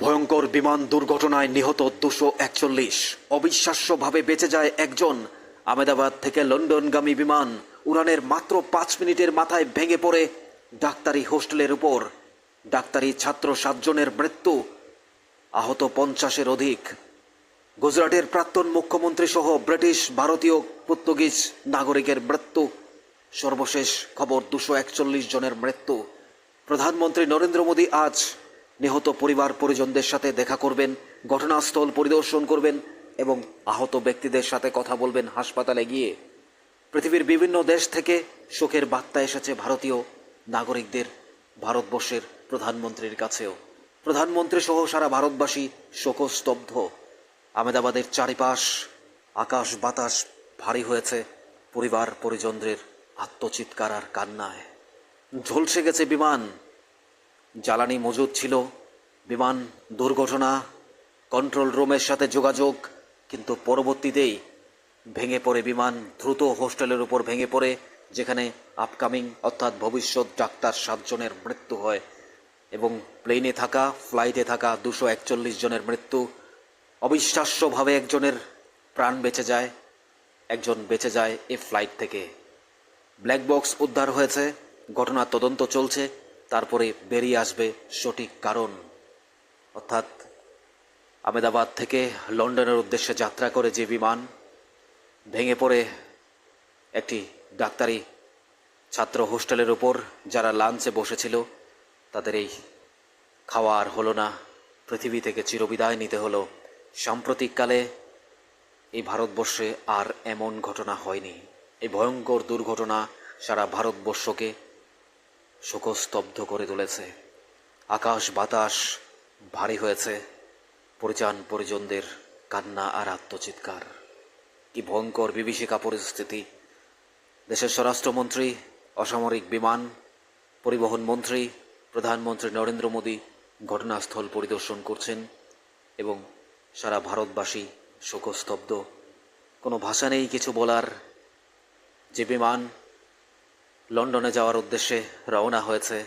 ভয়ঙ্কর বিমান দুর্ঘটনায় নিহত দুশো একচল্লিশ। অবিশ্বাস্যভাবে বেঁচে যায় একজন। আমেদাবাদ থেকে লন্ডনগামী বিমান উড়ানের মাত্র পাঁচ মিনিটের মাথায় ভেঙে পড়ে ডাক্তারি হোস্টেলের উপর। ডাক্তারি ছাত্র সাতজনের মৃত্যু, আহত পঞ্চাশের অধিক। গুজরাটের প্রাক্তন মুখ্যমন্ত্রী সহ ব্রিটিশ ভারতীয় পর্তুগিজ নাগরিকের মৃত্যু, সর্বশেষ খবর দুশো একচল্লিশ জনের মৃত্যু। প্রধানমন্ত্রী নরেন্দ্র মোদী আজ নিহত পরিবার পরিজনদের সাথে দেখা করবেন, ঘটনাস্থল পরিদর্শন করবেন এবং আহত ব্যক্তিদের সাথে কথা বলবেন হাসপাতালে গিয়ে। পৃথিবীর বিভিন্ন দেশ থেকে শোকের বার্তা এসেছে ভারতীয় নাগরিকদের, ভারতবর্ষের প্রধানমন্ত্রীর কাছেও। প্রধানমন্ত্রী সহ সারা ভারতবাসী শোকস্তব্ধ। আমেদাবাদের চারিপাশ আকাশ বাতাস ভারী হয়েছে, পরিবার পরিজনদের আত্মচিৎকার আর কান্নায়। ঝলসে গেছে বিমান জ্বালানি মজুদ ছিল। বিমান দুর্ঘটনা কন্ট্রোল রুমের সাথে যোগাযোগ, কিন্তু পরবর্তীতেই ভেঙে পড়ে বিমান। দ্রুত হোস্টেলের উপর ভেঙে পড়ে, যেখানে আপকামিং অর্থাৎ ভবিষ্যৎ ডাক্তার সাতজনের মৃত্যু হয় এবং প্লেনে থাকা ফ্লাইটে থাকা দুশো একচল্লিশ জনের মৃত্যু। অবিশ্বাস্যভাবে একজনের প্রাণ বেঁচে যায়, একজন বেঁচে যায় এ ফ্লাইট থেকে। ব্ল্যাক বক্স উদ্ধার হয়েছে, ঘটনার তদন্ত চলছে। তারপরে বেরিয়ে আসবে সঠিক কারণ। অর্থাৎ আমেদাবাদ থেকে লন্ডনের উদ্দেশ্যে যাত্রা করে যে বিমান, ভেঙে পড়ে একটি ডাক্তারি ছাত্র হোস্টেলের উপর যারা লাঞ্চে বসেছিল, তাদের এই খাওয়া আর হলো না। পৃথিবী থেকে চিরবিদায় নিতে হলো। সাম্প্রতিককালে এই ভারতবর্ষে আর এমন ঘটনা হয়নি। এই ভয়ঙ্কর দুর্ঘটনা সারা ভারতবর্ষকে শোকস্তব্ধ করে তুলেছে। আকাশ বাতাস ভারী হয়েছে। পরিচান পরিজনদের কান্না আর আত্মচিৎকার। কি ভয়ঙ্কর বিভীষিকা পরিস্থিতি। দেশের স্বরাষ্ট্রমন্ত্রী, অসামরিক বিমান, পরিবহন মন্ত্রী, প্রধানমন্ত্রী নরেন্দ্র মোদী ঘটনাস্থল পরিদর্শন করছেন এবং সারা ভারতবাসী শোকস্তব্ধ। কোনো ভাষা নেই কিছু বলার। যে বিমান লন্ডনে যাওয়ার উদ্দেশ্যে রওনা হয়েছে,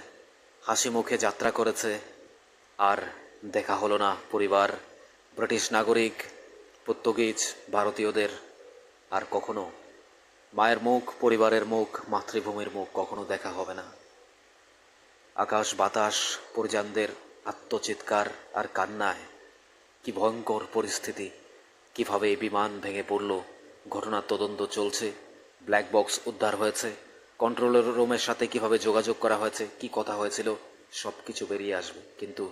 হাসি মুখে যাত্রা করেছে, আর দেখা হলো না পরিবার, ব্রিটিশ নাগরিক পর্তুগিজ ভারতীয়দের, আর কখনো মায়ের মুখ, পরিবারের মুখ, মাতৃভূমির মুখ কখনো দেখা হবে না। আকাশ বাতাস পরিজনদের আত্মচিৎকার আর কান্নায় কি ভয়ঙ্কর পরিস্থিতি, কীভাবে বিমান ভেঙে পড়ল, ঘটনার তদন্ত চলছে, ব্ল্যাক বক্স উদ্ধার হয়েছে। কন্ট্রোলের রুমের সাথে কীভাবে যোগাযোগ করা হয়েছে, কি কথা হয়েছিল সব কিছু বেরিয়ে আসবে। কিন্তু